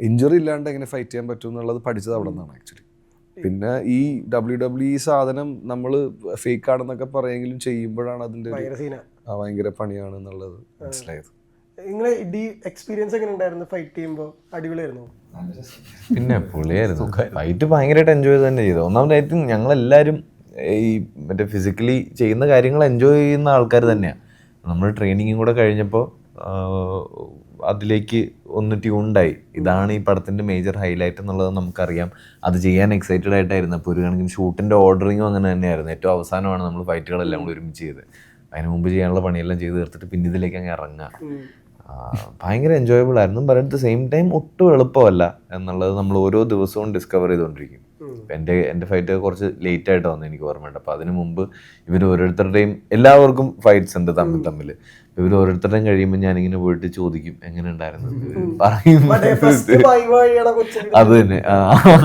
Injury ഇല്ലാണ്ട് എങ്ങനെ fight ചെയ്യാൻ പറ്റും എന്നുള്ളത് പഠിച്ചത് അവിടെ നിന്നാണ് ആക്ച്വലി പിന്നെ ഈ ഡബ്ല്യു ഡബ്ല്യു ഈ സാധനം നമ്മൾ ഫേക്ക് ആണെന്നൊക്കെ പറയെങ്കിലും ചെയ്യുമ്പോഴാണ് അതിന്റെ ഒരു ഭയങ്കര സീന. ആ, ഭയങ്കര പണിയാണ് എന്നുള്ളത് മനസ്സിലായത്. നിങ്ങളെ ഡി എക്സ്പീരിയൻസ് എങ്ങനെ ഉണ്ടായിരുന്നു ഫൈറ്റ് ചെയ്യുമ്പോൾ അടിപൊളിയായിരുന്നു? പിന്നെ പുള്ളിയായിരുന്നു ഫൈറ്റ് ഭയങ്കരമായിട്ട് എൻജോയ് തന്നെ ചെയ്തു. ഒന്നാമത്തെ ഐ തിങ്ക് ഞങ്ങളെല്ലാവരും ഈ മറ്റേ ഫിസിക്കലി ചെയ്യുന്ന കാര്യങ്ങൾ എൻജോയ് ചെയ്യുന്ന ആൾക്കാർ തന്നെയാണ് നമ്മൾ ട്രെയിനിങ്ങും കൂടെ കഴിഞ്ഞപ്പോൾ അതിലേക്ക് ഒന്ന് ട്യൂണ്ടായി ഇതാണ് ഈ പടത്തിന്റെ മേജർ ഹൈലൈറ്റ് എന്നുള്ളത് നമുക്കറിയാം. അത് ചെയ്യാൻ എക്സൈറ്റഡ് ആയിട്ടായിരുന്നു. അപ്പോൾ ഒരു കണക്കിന് ഷൂട്ടിന്റെ ഓർഡറിങ്ങും അങ്ങനെ തന്നെയായിരുന്നു. ഏറ്റവും അവസാനമാണ് നമ്മൾ ഫൈറ്റുകളെല്ലാം കൂടി ഒരുമിച്ച് ചെയ്ത്. അതിന് മുമ്പ് ചെയ്യാനുള്ള പണിയെല്ലാം ചെയ്ത് തീർത്തിട്ട് പിന്നെ ഇതിലേക്ക് അങ്ങ് ഇറങ്ങുക. ഭയങ്കര എൻജോയബിൾ ആയിരുന്നു but at the same time ഒട്ടും എളുപ്പമല്ല എന്നുള്ളത് നമ്മൾ ഓരോ ദിവസവും ഡിസ്കവർ ചെയ്തുകൊണ്ടിരിക്കും. എന്റെ എന്റെ ഫൈറ്റ് കുറച്ച് ലേറ്റ് ആയിട്ട് വന്നു എനിക്ക് ഓർമ്മയുണ്ട്. അപ്പോൾ അതിന് മുമ്പ് ഇവർ ഓരോരുത്തരുടെയും എല്ലാവർക്കും ഫൈറ്റ്സ് ഉണ്ട് തമ്മിൽ തമ്മിൽ. ഇവർ ഓരോരുത്തരുടെയും കഴിയുമ്പോൾ ഞാൻ ഇങ്ങനെ പോയിട്ട് ചോദിക്കും എങ്ങനെ ഉണ്ടായിരുന്നു പറയും അത് തന്നെ.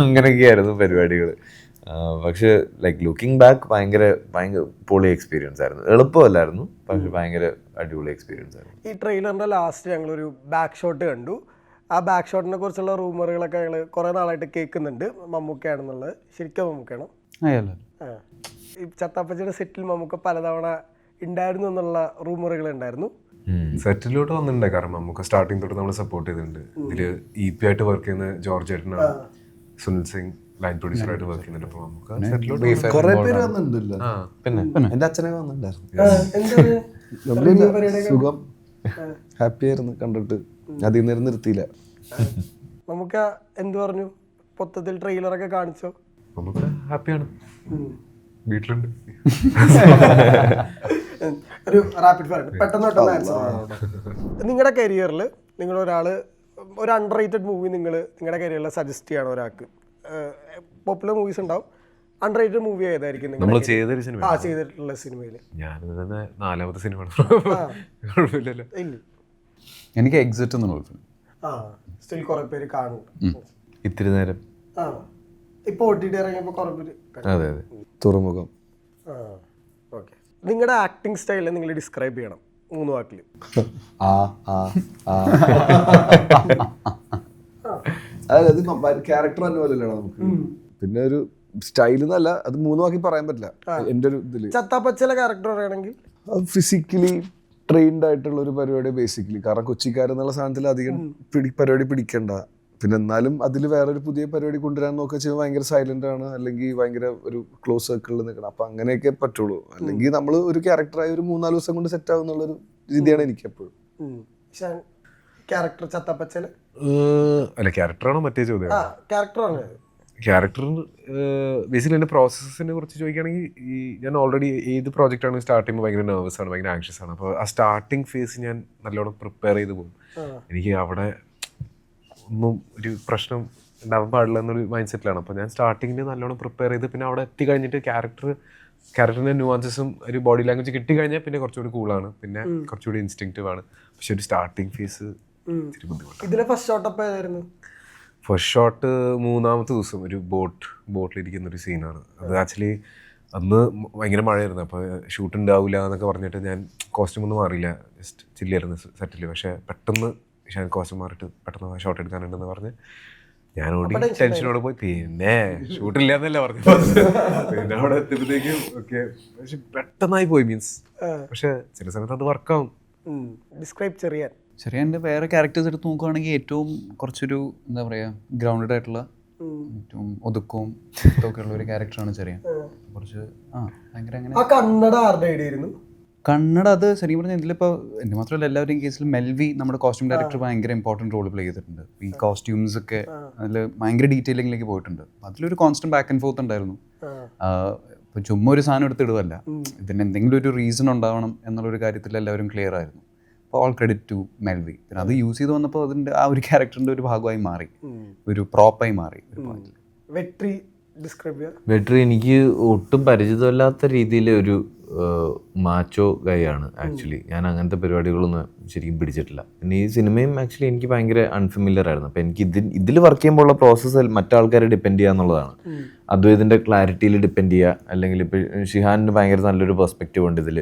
അങ്ങനെയൊക്കെയായിരുന്നു പരിപാടികൾ പക്ഷെ ലൈക്ക് ലുക്കിംഗ് ബാക്ക് ഭയങ്കര ഭയങ്കര പൊളി എക്സ്പീരിയൻസ് ആയിരുന്നു. എളുപ്പമല്ലായിരുന്നു പക്ഷേ ഭയങ്കര അടിപൊളി എക്സ്പീരിയൻസ് ആയിരുന്നു. ഈ ട്രെയിലറിന്റെ ലാസ്റ്റ് ഞങ്ങളൊരു ബാക്ക് ഷോട്ട് കണ്ടു. ആ ബാക്ക് ഷോട്ടിനെ കുറിച്ചുള്ള റൂമറുകളൊക്കെ ഞങ്ങൾ കുറേ നാളായിട്ട് കേൾക്കുന്നുണ്ട്. മമ്മൂക്കയാണെന്നുള്ളത്. ശരിക്കും മമ്മൂക്കയാണ്? ഈ ചത്താപ്പച്ചിയുടെ സെറ്റിൽ മമ്മൂക്ക പലതവണ ഉണ്ടായിരുന്നു എന്നുള്ള റൂമറുകൾ ഉണ്ടായിരുന്നു. സെറ്റിലോട്ട് വന്നിട്ടുണ്ട്. കാരണം നമുക്ക് സ്റ്റാർട്ടിങ് തൊട്ട് നമ്മൾ സപ്പോർട്ട് ചെയ്തിട്ടുണ്ട്. ഇതിൽ ഇ പി ആയിട്ട് വർക്ക് ചെയ്യുന്ന ജോർജ് ഏട്ടനാണ് സുനിൽ സിംഗ്. ലൈൻ പ്രൊഡ്യൂസർ ആയിട്ട് വർക്ക് ചെയ്യുന്നുണ്ട് അപ്പൊ നമുക്ക്. കുറെ പേര് വന്നിട്ടുണ്ടല്ലോ. പിന്നെ. എന്റെ അച്ഛനെ വന്നിട്ടുണ്ടായിരുന്നു. സുഖം. ഹാപ്പി ആയിരുന്നു കണ്ടിട്ട്. അതിൽ നിന്ന് നിർത്തിയില്ല. നമുക്ക് എന്ത് പറഞ്ഞു? മൊത്തത്തിൽ ട്രെയിലറൊക്കെ കാണിച്ചോ? നമുക്ക് ഹാപ്പിയാണ് വീട്ടിലുണ്ട്. ഒരു റാപ്പിഡ് ഫയർ പെട്ടെന്ന് പെട്ടെന്ന് നിങ്ങളുടെ കരിയറിൽ നിങ്ങൾ ഒരാൾ ഒരു അണ്ടർ റേറ്റഡ് മൂവി നിങ്ങൾ നിങ്ങളുടെ കരിയറിൽ സജസ്റ്റ് ചെയ്യണം ഒരാൾക്ക്. പോപ്പുലർ മൂവീസ് ഉണ്ടാവും. അണ്ടർ റേറ്റഡ് മൂവി ഏതായിരിക്കും നിങ്ങൾ നമ്മൾ ചെയ്തൊരു സിനിമ ആ ചെയ്തിട്ടുള്ള സിനിമയിൽ ഞാൻ നാലാമത്തെ സിനിമ കുഴപ്പമില്ലല്ലോ. ഇല്ല. എനിക്ക് എക്സിറ്റ് എന്നുള്ള ഫിലിം ആ സ്റ്റിൽ കുറെ പേര് കാണും. ഇത്തിരി നേരം. ആ. ഇപ്പോൾ ഒ ടി ടി ഇറങ്ങിയപ്പോൾ കുറെ പേര് അതെ അതെ. തുറമുഖം. ആ ഓക്കെ നിങ്ങളുടെ ആക്ടിങ് സ്റ്റൈൽ നിങ്ങൾ ഡിസ്ക്രൈബ് ചെയ്യണം. മൂന്ന് വാക്കിൽ ആ ആ ആ. അതായത് ക്യാരക്ടർ തന്നെ പോലെയല്ലേ നമുക്ക്. പിന്നെ ഒരു സ്റ്റൈൽ എന്നല്ല അത് മൂന്ന് വാക്കി പറയാൻ പറ്റില്ല. എന്റെ ഒരു ഇതിൽ. ചത്താപ്പച്ചല ക്യാരക്ടർ പറയുകയാണെങ്കിൽ? ഫിസിക്കലി ട്രെയിൻഡ് ആയിട്ടുള്ള ഒരു പരിപാടി ബേസിക്കലി കാരണം കൊച്ചിക്കാരെന്നുള്ള സാധനത്തിൽ അധികം പിടി പരിപാടി പിടിക്കണ്ട. പിന്നെ എന്നാലും അതിൽ വേറൊരു പുതിയ പരിപാടി കൊണ്ടുവരാൻ നോക്കുക ചെയ്യുമ്പോൾ ഭയങ്കര സൈലന്റ് ആണ്. അല്ലെങ്കിൽ ഭയങ്കര ഒരു ക്ലോസ് സർക്കിളിൽ നിൽക്കണം. അപ്പൊ അങ്ങനെയൊക്കെ പറ്റുള്ളൂ. അല്ലെങ്കിൽ നമ്മൾ ഒരു ക്യാരക്ടറായി ഒരു മൂന്നാൽ ദിവസം കൊണ്ട് സെറ്റ് ആവുന്നുള്ളൊരു രീതിയാണ് എനിക്ക് എപ്പോഴും ക്യാരക്ടർ ചത്തപ്പച്ചൻ. അല്ല ക്യാരക്ടറാണോ മറ്റേ ചോദ്യം? ആ ക്യാരക്ടർ പറഞ്ഞത് ക്യാരക്ടർ ബേസിക്കലി എന്റെ പ്രോസസ്സിനെ കുറിച്ച് ചോദിക്കുകയാണെങ്കിൽ ഈ ഞാൻ ഓൾറെഡി ഏത് പ്രോജക്റ്റാണ് സ്റ്റാർട്ട് ചെയ്യുമ്പോൾ ഭയങ്കര നെർവസ് ആണ് ഭയങ്കര ആങ്ഷ്യസ് ആണ്. അപ്പോൾ ആ സ്റ്റാർട്ടിങ് ഫേസ് ഞാൻ നല്ലോണം പ്രിപ്പയർ ചെയ്ത് പോകും. എനിക്ക് അവിടെ ഒന്നും ഒരു പ്രശ്നം ഉണ്ടാവാൻ പാടില്ല എന്നൊരു മൈൻഡ് സെറ്റിലാണ് അപ്പോൾ ഞാൻ സ്റ്റാർട്ടിങ്ങിൽ നല്ലോണം പ്രിപ്പയർ ചെയ്ത് പിന്നെ അവിടെ എത്തി കഴിഞ്ഞിട്ട് ക്യാരക്ടർ ക്യാരക്ടറിന്റെ ന്യൂവാൻസസും ഒരു ബോഡി ലാംഗ്വേജ് കിട്ടി കഴിഞ്ഞാൽ പിന്നെ കുറച്ചുകൂടി കൂളാണ് പിന്നെ കുറച്ചുകൂടി ഇൻസ്റ്റിങ്റ്റീവ് ആണ്. പക്ഷെ ഒരു സ്റ്റാർട്ടിങ് ഫേസ് ബുദ്ധിമുട്ടാണ്. ഇതിലെ ഫസ്റ്റ് ഷോട്ടപ്പ് ഏതായിരുന്നു? ഫസ്റ്റ് ഷോട്ട് മൂന്നാമത്തെ ദിവസം ഒരു ബോട്ട് ബോട്ടിലിരിക്കുന്ന ഒരു സീനാണ് അത് ആക്ച്വലി അന്ന് ഭയങ്കര മഴയായിരുന്നു. അപ്പോൾ ഷൂട്ട് ഉണ്ടാവില്ല എന്നൊക്കെ പറഞ്ഞിട്ട് ഞാൻ കോസ്റ്റ്യൂം ഒന്നും മാറിയില്ല. ജസ്റ്റ് ചില്ലായിരുന്നു സെറ്റിൽ പക്ഷേ പെട്ടെന്ന് ഞാൻ കോസ്റ്റ്യൂം മാറിയിട്ട് പെട്ടെന്ന് ഷോട്ട് എടുക്കാനുണ്ടെന്ന് പറഞ്ഞ് ഞാൻ ഓടി ടെൻഷനോടെ പോയി. പിന്നെ ഷൂട്ടില്ല എന്നല്ല പറഞ്ഞു പിന്നെ അവിടെ എത്തിയപ്പോഴത്തേക്കും ഓക്കെ പക്ഷെ പെട്ടെന്നായി പോയി മീൻസ് പക്ഷെ ചില സമയത്ത് അത് വർക്കാവും ഡിസ്ക്രൈബ് ചെറിയാൻ. ചെറിയ എന്റെ വേറെ ക്യാരക്ടേഴ്സ് എടുത്ത് നോക്കുകയാണെങ്കിൽ ഏറ്റവും കുറച്ചൊരു എന്താ പറയുക ഗ്രൗണ്ടഡ് ആയിട്ടുള്ള ഏറ്റവും ഒതുക്കവും ഒക്കെ ഉള്ള ഒരു ക്യാരക്ടറാണ് ചെറിയ. കുറച്ച് ആ ഭയങ്കര അങ്ങനെ കന്നഡ ആരുടെ ഐഡിയ ആയിരുന്നു? കന്നഡ അത് ശരിക്കും പറഞ്ഞാൽ ഇതിലിപ്പോൾ എന്റെ മാത്രമല്ല എല്ലാവരുടെയും കേസിൽ മെൽവി നമ്മുടെ കോസ്റ്റ്യൂം ഡയറക്ടർ ഭയങ്കര ഇമ്പോർട്ടന്റ് റോൾ പ്ലേ ചെയ്തിട്ടുണ്ട്. ഈ കോസ്റ്റ്യൂംസ് ഒക്കെ അതിൽ ഭയങ്കര ഡീറ്റെയിലിംഗിലേക്ക് പോയിട്ടുണ്ട്. അതിലൊരു കോൺസ്റ്റന്റ് ബാക്ക് ആൻഡ് ഫോർത്ത് ഉണ്ടായിരുന്നു. ഇപ്പോൾ ചുമ്മാ ഒരു സാധനം എടുത്തിടുവല്ല ഇതിന് എന്തെങ്കിലും ഒരു റീസൺ ഉണ്ടാവണം എന്നുള്ളൊരു കാര്യത്തിൽ എല്ലാവരും ക്ലിയർ ആയിരുന്നു. ഓൾ ക്രെഡിറ്റ് ടു മെൽവി പിന്നെ അത് യൂസ് ചെയ്ത് വന്നപ്പോൾ അതിന്റെ ആ ഒരു ക്യാരക്ടറിന്റെ ഒരു ഭാഗമായി മാറി. ഒരു പ്രോപ്പായി മാറി ഒരു വെട്രി ഡിസ്ക്രൈബ് ചെയ്യാം വെട്രി എനിക്ക് ഒട്ടും പരിചിതമല്ലാത്ത രീതിയിൽ ഒരു മാച്ചോ ഗൈയാണ് ആക്ച്വലി. ഞാൻ അങ്ങനത്തെ പരിപാടികളൊന്നും ശരിക്കും പിടിച്ചിട്ടില്ല. പിന്നെ ഈ സിനിമയും ആക്ച്വലി എനിക്ക് ഭയങ്കര അൺഫെമിലിയർ ആയിരുന്നു. അപ്പം എനിക്ക് ഇതിൽ ഇതിൽ വർക്ക് ചെയ്യുമ്പോൾ ഉള്ള പ്രോസസ്സ് മറ്റാൾക്കാരെ ഡിപ്പെൻഡ് ചെയ്യുക എന്നുള്ളതാണ്. അദ്വൈതിന്റെ ക്ലാരിറ്റിയിൽ ഡിപ്പെൻഡ് ചെയ്യുക. അല്ലെങ്കിൽ ഇപ്പോൾ ഷിഹാനിന് ഭയങ്കര നല്ലൊരു പെർസ്പെക്റ്റീവ് ഉണ്ട് ഇതിൽ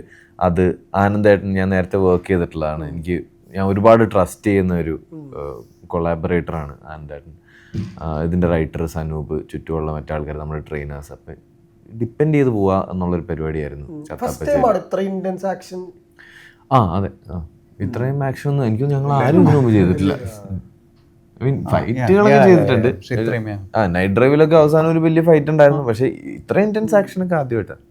അത് ആനന്ദമായിട്ട് ഞാൻ നേരത്തെ വർക്ക് ചെയ്തിട്ടുള്ളതാണ്. എനിക്ക് ഞാൻ ഒരുപാട് ട്രസ്റ്റ് ചെയ്യുന്ന ഒരു കൊളാബറേറ്ററാണ് ആണ് ആൻഡേട്ടൻ ഇതിന്റെ റൈറ്റർ സനൂപ് ചുറ്റുമുള്ള മറ്റാൾക്കാർ നമ്മുടെ ട്രെയിനേഴ്സ് അപ്പം ഡിപ്പെൻഡ് ചെയ്ത് പോവുക എന്നുള്ളൊരു പരിപാടിയായിരുന്നു ചത്താപ്പച്ചി ആ അതെ. ആ. ഇത്രയും ആക്ഷൻ ഒന്നും എനിക്ക് ഞങ്ങൾ ആരും ഒന്നും മുമ്പ് ചെയ്തിട്ടില്ല ഐ മീൻ ഫൈറ്റുകളൊക്കെ ചെയ്തിട്ടുണ്ട്. ആ നൈറ്റ് ഡ്രൈവിലൊക്കെ അവസാനം ഒരു വലിയ ഫൈറ്റ് ഉണ്ടായിരുന്നു. പക്ഷേ ഇത്ര ഇന്റൻസ് ആക്ഷൻ ഒക്കെ ആദ്യമായിട്ടാണ്.